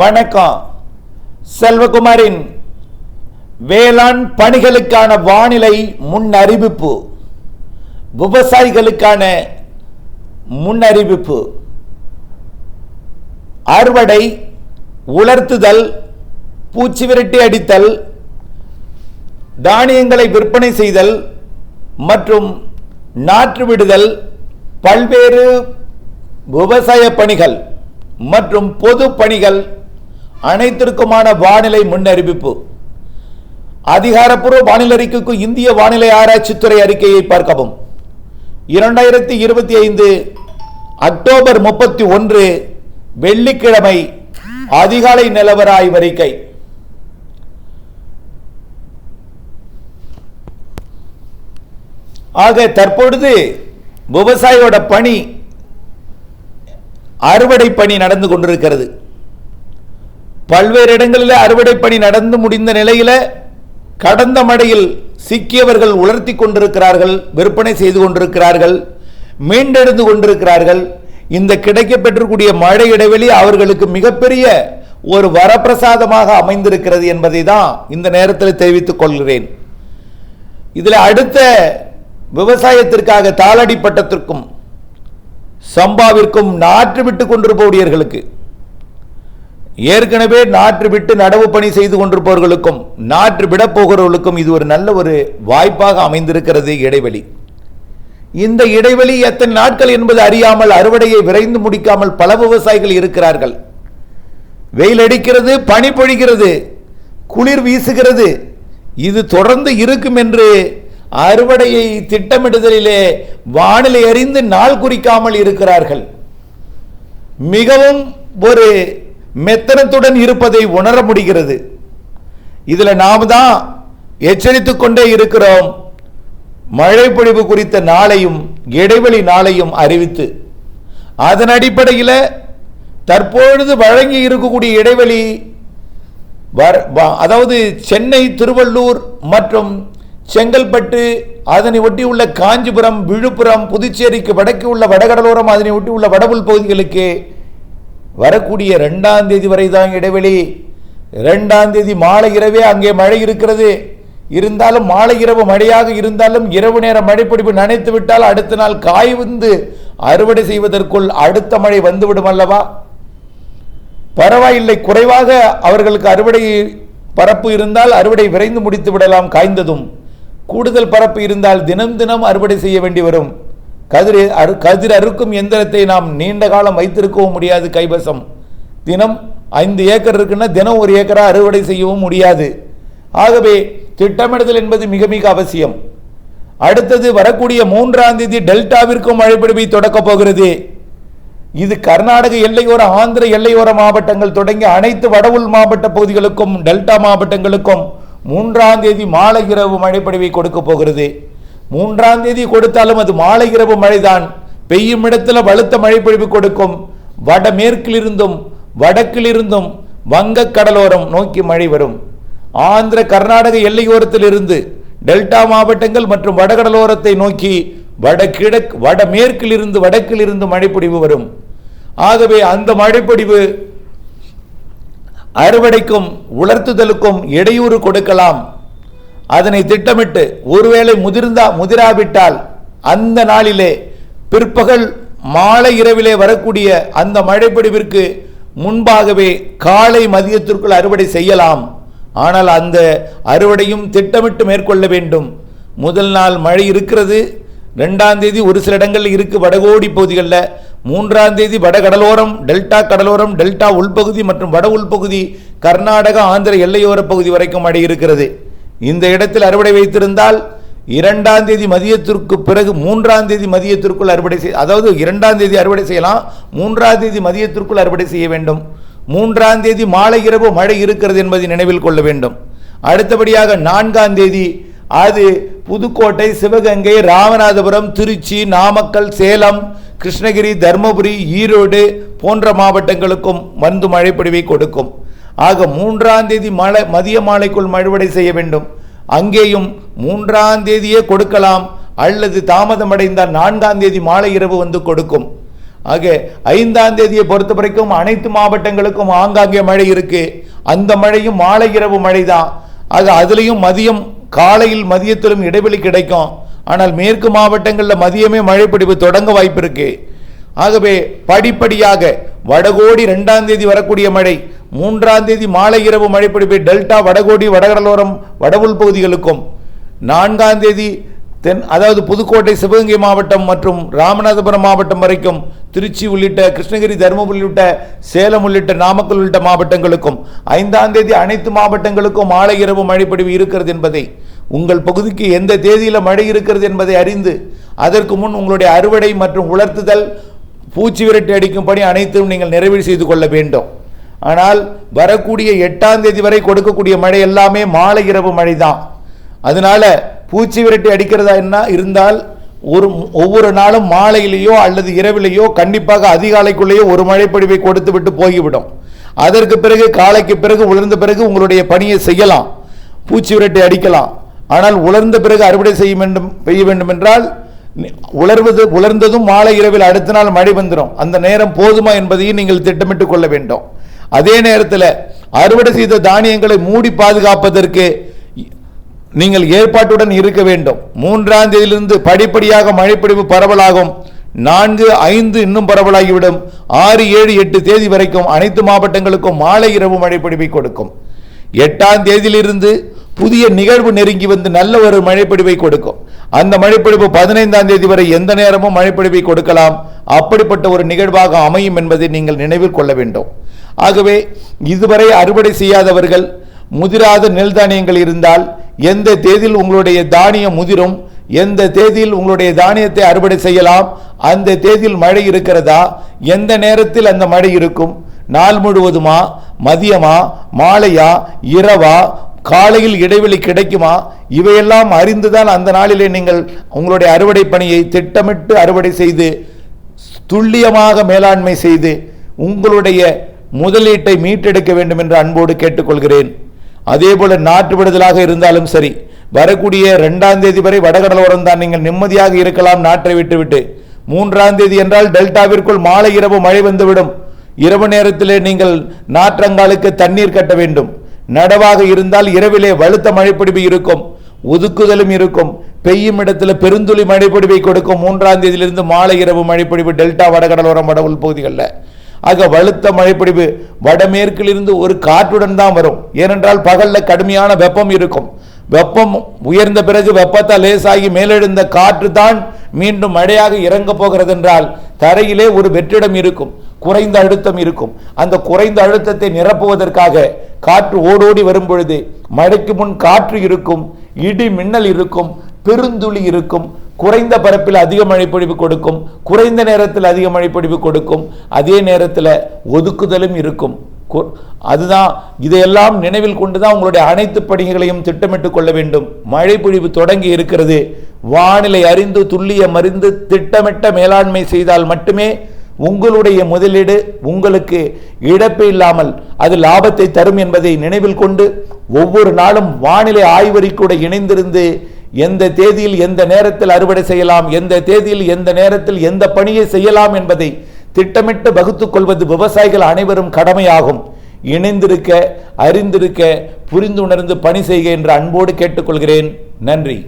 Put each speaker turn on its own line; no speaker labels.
வணக்கம். செல்வகுமாரின் வேளாண் பணிகளுக்கான வானிலை முன்னறிவிப்பு. விவசாயிகளுக்கான முன்னறிவிப்பு. அறுவடை உலர்த்துதல் பூச்சி விரட்டி அடித்தல் தானியங்களை விற்பனை செய்தல் மற்றும் நாற்று விடுதல் பல்வேறு விவசாய பணிகள் மற்றும் பொது பணிகள் அனைத்திற்குமான வானிலை முன்னறிவிப்பு. அதிகாரப்பூர்வ வானிலை அறிக்கைக்கு இந்திய வானிலை ஆராய்ச்சித்துறை அறிக்கையை பார்க்கவும். இரண்டாயிரத்தி இருபத்தி ஐந்து அக்டோபர் முப்பத்தி ஒன்று வெள்ளிக்கிழமை அதிகாலை நிலவர ஆய்வறிக்கை ஆக தற்பொழுது விவசாயியோட பணி அறுவடை பணி நடந்து கொண்டிருக்கிறது. பல்வேறு இடங்களில் அறுவடை பணி நடந்து முடிந்த நிலையில் கடந்த மழையில் சிக்கியவர்கள் உலர்த்தி கொண்டிருக்கிறார்கள் விற்பனை செய்து கொண்டிருக்கிறார்கள் மீண்டெழுந்து கொண்டிருக்கிறார்கள். இந்த கிடைக்கப்பெற்றக்கூடிய மழை இடைவெளி அவர்களுக்கு மிகப்பெரிய ஒரு வரப்பிரசாதமாக அமைந்திருக்கிறது என்பதை தான் இந்த நேரத்தில் தெரிவித்துக் கொள்கிறேன். இதில் அடுத்த விவசாயத்திற்காக தாளடி பட்டத்திற்கும் சம்பாவிற்கும் நாற்று விட்டு கொண்டிருப்பவர்களுக்கு ஏற்கனவே நாற்று விட்டு நடவு பணி செய்து கொண்டிருப்பவர்களுக்கும் நாற்று விடப் போகிறவர்களுக்கும் இது ஒரு நல்ல ஒரு வாய்ப்பாக அமைந்திருக்கிறது இடைவெளி. இந்த இடைவெளி எத்தனை நாட்கள் என்பது அறியாமல் அறுவடையை விரைந்து முடிக்காமல் பல விவசாயிகள் இருக்கிறார்கள். வெயில் அடிக்கிறது பனி பொழிகிறது குளிர் வீசுகிறது. இது தொடர்ந்து இருக்கும் என்று அறுவடையை திட்டமிடுதலிலே வானிலை அறிந்து நாள் குறிக்காமல் இருக்கிறார்கள். மிகவும் ஒரு மெத்தனத்துடன் இருப்பதை உணர முடிகிறது. இதில் நாம் தான் எச்சரித்து கொண்டே இருக்கிறோம். மழை பொழிவு குறித்த நாளையும் இடைவெளி நாளையும் அறிவித்து அதன் அடிப்படையில் தற்பொழுது வழங்கி இருக்கக்கூடிய இடைவெளி வ- அதாவது சென்னை திருவள்ளூர் மற்றும் செங்கல்பட்டு அதனை ஒட்டி உள்ள காஞ்சிபுரம் விழுப்புரம் புதுச்சேரிக்கு வடக்கு உள்ள வடகடலோரம் அதனை ஒட்டி உள்ள வடபுல் பகுதிகளுக்கு வரக்கூடிய ரெண்டாம் தேதி வரை தான் இடைவெளி. ரெண்டாம் தேதி மாலை இரவே அங்கே மழை இருக்கிறது. இருந்தாலும் மாலை இரவு மழையாக இருந்தாலும் இரவு நேர மழைப்பிடிப்பு நனைத்து விட்டால் அடுத்த நாள் காய் வந்து அறுவடை செய்வதற்குள் அடுத்த மழை வந்துவிடும் அல்லவா? பரவாயில்லை. குறைவாக அவர்களுக்கு அறுவடை பரப்பு இருந்தால் அறுவடை விரைந்து முடித்து விடலாம் காய்ந்ததும். கூடுதல் பரப்பு இருந்தால் தினம் தினம் அறுவடை செய்ய வேண்டி வரும். கதிர் அறு கதிர் அறுக்கும் எந்திரத்தை நாம் நீண்ட காலம் வைத்திருக்கவும் முடியாது கைவசம். தினம் ஐந்து ஏக்கர் இருக்குன்னா தினம் ஒரு ஏக்கரா அறுவடை செய்யவும் முடியாது. ஆகவே திட்டமிடுதல் என்பது மிக மிக அவசியம். அடுத்தது வரக்கூடிய மூன்றாம் தேதி டெல்டாவிற்கும் மழைப்பிடிப்பை தொடக்கப் போகிறது. இது கர்நாடக எல்லையோர ஆந்திர எல்லையோர மாவட்டங்கள் தொடங்கி அனைத்து வடவுள் மாவட்ட பகுதிகளுக்கும் டெல்டா மாவட்டங்களுக்கும் மூன்றாம் தேதி மாலை இரவு மழைப்பொழிவை கொடுக்க போகிறது. மூன்றாம் தேதி கொடுத்தாலும் அது மாலை இரவு மழைதான். பெய்யும் இடத்துல வலுத்த மழைப்பொழிவு கொடுக்கும். வடமேற்கிலிருந்தும் வடக்கிலிருந்தும் வங்கக் கடலோரம் நோக்கி மழை வரும். ஆந்திர கர்நாடக எல்லையோரத்தில் இருந்து டெல்டா மாவட்டங்கள் மற்றும் வடகடலோரத்தை நோக்கி வடகிழக்கு வடமேற்கிலிருந்து வடக்கிலிருந்து மழைப்பொடிவு வரும். ஆகவே அந்த மழைப்பொடிவு அறுவடைக்கும் உலர்த்துதலுக்கும் இடையூறு கொடுக்கலாம். அதனை திட்டமிட்டு ஒருவேளை முதிர்ந்தா முதிராவிட்டால் அந்த நாளிலே பிற்பகல் மாலை இரவிலே வரக்கூடிய அந்த மழைப்பொழிவிற்கு முன்பாகவே காலை மதியத்திற்குள் அறுவடை செய்யலாம். ஆனால் அந்த அறுவடையும் திட்டமிட்டு மேற்கொள்ள வேண்டும். முதல் நாள் மழை இருக்கிறது. ரெண்டாம் தேதி ஒரு சில இடங்களில் இருக்கு வடகோடி பகுதிகளில். மூன்றாம் தேதி வடகடலோரம் டெல்டா கடலோரம் டெல்டா உள்பகுதி மற்றும் வட உள்பகுதி கர்நாடகா ஆந்திர எல்லையோர பகுதி வரைக்கும் மழை இருக்கிறது. இந்த இடத்தில் அறுவடை வைத்திருந்தால் இரண்டாம் தேதி மதியத்திற்கு பிறகு மூன்றாம் தேதி மதியத்திற்குள் அறுவடை செய் அதாவது இரண்டாம் தேதி அறுவடை செய்யலாம் மூன்றாம் தேதி மதியத்திற்குள் அறுவடை செய்ய வேண்டும். மூன்றாம் தேதி மாலை இரவு மழை இருக்கிறது என்பதை நினைவில் கொள்ள வேண்டும். அடுத்தபடியாக நான்காம் தேதி அது புதுக்கோட்டை சிவகங்கை ராமநாதபுரம் திருச்சி நாமக்கல் சேலம் கிருஷ்ணகிரி தர்மபுரி ஈரோடு போன்ற மாவட்டங்களுக்கும் வந்து மழைப்பொழிவை கொடுக்கும். ஆக மூன்றாம் தேதி மழை மதிய மாலைக்குள் மழுவடை செய்ய வேண்டும். அங்கேயும் மூன்றாம் தேதியே கொடுக்கலாம் அல்லது தாமதமடைந்தால் நான்காம் தேதி மாலை இரவு வந்து கொடுக்கும். ஆக ஐந்தாம் தேதியை பொறுத்த வரைக்கும் அனைத்து மாவட்டங்களுக்கும் ஆங்காங்கே மழை இருக்கு. அந்த மழையும் மாலை இரவு மழை தான் ஆக அதுலேயும் மதியம் காலையில் மதியத்திலும் இடைவெளி கிடைக்கும். ஆனால் மேற்கு மாவட்டங்களில் மதியமே மழைப்பிடிப்பு தொடங்க வாய்ப்பு இருக்கு ஆகவே படிப்படியாக வடகோடி ரெண்டாம் தேதி வரக்கூடிய மழை மூன்றாம் தேதி மாலை இரவு மழைப்பிடிப்பு டெல்டா வடகோடி வடகடலோரம் வடவுள் பகுதிகளுக்கும். நான்காம் தேதி தென் அதாவது புதுக்கோட்டை சிவகங்கை மாவட்டம் மற்றும் ராமநாதபுரம் மாவட்டம் வரைக்கும் திருச்சி உள்ளிட்ட கிருஷ்ணகிரி தருமபுரி உள்ளிட்ட சேலம் உள்ளிட்ட நாமக்கல் உள்ளிட்ட மாவட்டங்களுக்கும் ஐந்தாம் தேதி அனைத்து மாவட்டங்களுக்கும் மாலை இரவு மழைப்பொழிவு இருக்கிறது என்பதை உங்கள் பகுதிக்கு எந்த தேதியில் மழை இருக்கிறது என்பதை அறிந்து அதற்கு முன் உங்களுடைய அறுவடை மற்றும் உலர்த்துதல் பூச்சி விரட்டி அடிக்கும் பணி அனைத்தும் நீங்கள் நிறைவு செய்து கொள்ள வேண்டும். ஆனால் வரக்கூடிய எட்டாம் தேதி வரை கொடுக்கக்கூடிய மழை எல்லாமே மாலை இரவு மழை தான் அதனால பூச்சி விரட்டி அடிக்கிறதா என்ன? இருந்தால் ஒரு ஒவ்வொரு நாளும் மாலையிலேயோ அல்லது இரவிலேயோ கண்டிப்பாக அதிகாலைக்குள்ளேயோ ஒரு மழைப்பொழிவை கொடுத்து விட்டு போய்விடும். அதற்கு பிறகு காலைக்கு பிறகு உலர்ந்த பிறகு உங்களுடைய பணியை செய்யலாம். பூச்சி விரட்டி அடிக்கலாம். ஆனால் உலர்ந்த பிறகு அறுவடை செய்ய வேண்டும் பெய்ய வேண்டும் என்றால் உலர்வது உலர்ந்ததும் மாலை இரவில் அடுத்த நாள் மழை வந்துடும் அந்த நேரம் போதுமா என்பதையும் நீங்கள் திட்டமிட்டுக் கொள்ள வேண்டும். அதே நேரத்தில் அறுவடை செய்த தானியங்களை மூடி பாதுகாப்பதற்கு நீங்கள் ஏற்பாட்டுடன் இருக்க வேண்டும். மூன்றாம் தேதியிலிருந்து படிப்படியாக மழைப்பிடிப்பு பரவலாகும். நான்கு ஐந்து இன்னும் பரவலாகிவிடும். ஆறு ஏழு எட்டு தேதி வரைக்கும் அனைத்து மாவட்டங்களுக்கும் மாலை இரவு மழைப்பிடிப்பை கொடுக்கும். எட்டாம் தேதியிலிருந்து புதிய நிகழ்வு நெருங்கி வந்து நல்ல ஒரு மழைப்பிடிப்பை கொடுக்கும். அந்த மழைப்பிடிப்பு பதினைந்தாம் தேதி வரை எந்த நேரமும் மழைப்பிடிப்பை கொடுக்கலாம். அப்படிப்பட்ட ஒரு நிகழ்வாக அமையும் என்பதை நீங்கள் நினைவில் கொள்ள வேண்டும். ஆகவே இதுவரை அறுவடை செய்யாதவர்கள் முதிராத நெல் தானியங்கள் இருந்தால் எந்த தேதியில் உங்களுடைய தானியம் முதிரும் எந்த தேதியில் உங்களுடைய தானியத்தை அறுவடை செய்யலாம் அந்த தேதியில் மழை இருக்கிறதா எந்த நேரத்தில் அந்த மழை இருக்கும் நாள் முழுவதுமா மதியமா மாலையா இரவா காலையில் இடைவெளி கிடைக்குமா? இவையெல்லாம் அறிந்துதான் அந்த நாளிலே நீங்கள் உங்களுடைய அறுவடை பணியை திட்டமிட்டு அறுவடை செய்து துல்லியமாக மேலாண்மை செய்து உங்களுடைய முதலீட்டை மீட்டெடுக்க வேண்டும் என்று அன்போடு கேட்டுக்கொள்கிறேன். அதேபோல நாட்டு விடுதலாக இருந்தாலும் சரி வரக்கூடிய ரெண்டாம் தேதி வரை வடகடலோரம் தான் நீங்கள் நிம்மதியாக இருக்கலாம் நாட்டை விட்டுவிட்டு. மூன்றாம் தேதி என்றால் டெல்டாவிற்குள் மாலை இரவு மழை வந்துவிடும். இரவு நேரத்திலே நீங்கள் நாற்றங்காலுக்கு தண்ணீர் கட்ட வேண்டும். நடவாக இருந்தால் இரவிலே வலுத்த மழைப்பிடிப்பு இருக்கும் ஒதுக்குதலும் இருக்கும் பெய்யும் இடத்துல பெருந்துளி மழைப்பிடிவை கொடுக்கும். மூன்றாம் தேதியிலிருந்து மாலை இரவு மழைப்பிடிவு டெல்டா வடகடலோரம் வடவுள் பகுதிகளில். ஆக வலுத்த மழைப்பொழிவு வடமேற்கிலிருந்து ஒரு காற்றுடன் தான் வரும். ஏனென்றால் பகலில் கடுமையான வெப்பம் இருக்கும். வெப்பம் உயர்ந்த பிறகு வெப்பத்தால் லேசாகி மேலெழுந்த காற்று தான் மீண்டும் மழையாக இறங்க போகிறது என்றால் தரையிலே ஒரு வெற்றிடம் இருக்கும். குறைந்த அழுத்தம் இருக்கும். அந்த குறைந்த அழுத்தத்தை நிரப்புவதற்காக காற்று ஓடோடி வரும் பொழுது மழைக்கு முன் காற்று இருக்கும் இடி மின்னல் இருக்கும் பெருந்துளி இருக்கும் குறைந்த பரப்பில் அதிக மழைப்பொழிவு கொடுக்கும் குறைந்த நேரத்தில் அதிக மழைப்பொழிவு கொடுக்கும் அதே நேரத்தில் ஒதுக்குதலும் இருக்கும். கு- அதுதான் இதையெல்லாம் நினைவில் கொண்டுதான் உங்களுடைய அனைத்து பணிகளையும் திட்டமிட்டுக் கொள்ள வேண்டும். மழைப்பொழிவு தொடங்கி இருக்கிறது. வானிலை அறிந்து துல்லியம் அறிந்து திட்டமிட்ட மேலாண்மை செய்தால் மட்டுமே உங்களுடைய முதலீடு உங்களுக்கு இழப்பு இல்லாமல் அது லாபத்தை தரும் என்பதை நினைவில் கொண்டு ஒவ்வொரு நாளும் வானிலை ஆய்வறிக்கூட இணைந்திருந்து எந்த தேதியில் எந்த நேரத்தில் அறுவடை செய்யலாம் எந்த தேதியில் எந்த நேரத்தில் எந்த பணியை செய்யலாம் என்பதை திட்டமிட்டு வகுத்துக் கொள்வது விவசாயிகள் அனைவரும் கடமையாகும். இணைந்திருக்க அறிந்திருக்க புரிந்துணர்ந்து பணி செய்க என்று அன்போடு கேட்டுக்கொள்கிறேன். நன்றி.